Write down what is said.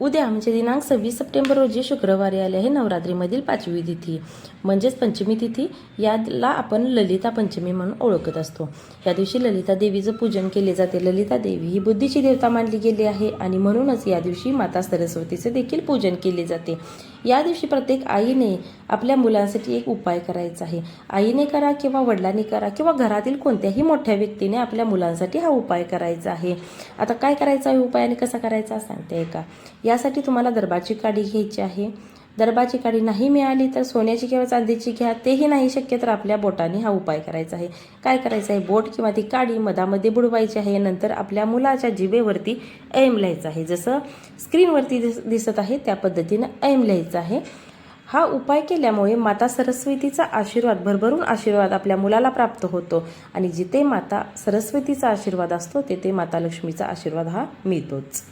उद्या म्हणजे दिनांक सव्वीस सप्टेंबर रोजी शुक्रवारी आले आहे नवरात्रीमधील पाचवी तिथी. म्हणजेच पंचमी तिथी याला आपण ललिता पंचमी म्हणून ओळखत असतो. या दिवशी ललिता देवीचं पूजन केले जाते. ललिता देवी ही बुद्धीची देवता मानली गेली आहे आणि म्हणूनच या दिवशी माता सरस्वतीचे देखील पूजन केले जाते. या दिवशी प्रत्येक आईने आपल्या मुलांसाठी एक उपाय करायचा आहे. आईने करा किंवा वडिलांनी करा किंवा घरातील कोणत्याही मोठ्या व्यक्तीने आपल्या मुलांसाठी हा उपाय करायचा आहे. आता काय करायचा आहे उपाय आणि कसा करायचा सांगते का? यासाठी तुम्हाला दरबारची काडी घ्यायची आहे. दरबाची काडी नाही मिळाली तर सोन्याची किंवा चांदीची घ्या तेही नाही शक्य तर आपल्या बोटाने हा उपाय करायचा आहे. काय करायचं आहे? बोट किंवा ती काडी मधामध्ये बुडवायची आहे नंतर आपल्या मुलाच्या जिभेवरती ऐम लिहायचं आहे. जसं स्क्रीनवरती दिस दिसत आहे त्या पद्धतीनं ऐम लिहायचं आहे. हा उपाय केल्यामुळे माता सरस्वतीचा आशीर्वाद भरभरून आशीर्वाद आपल्या मुलाला प्राप्त होतो आणि जिथे माता सरस्वतीचा आशीर्वाद असतो तेथे माता लक्ष्मीचा आशीर्वाद हा मिळतोच.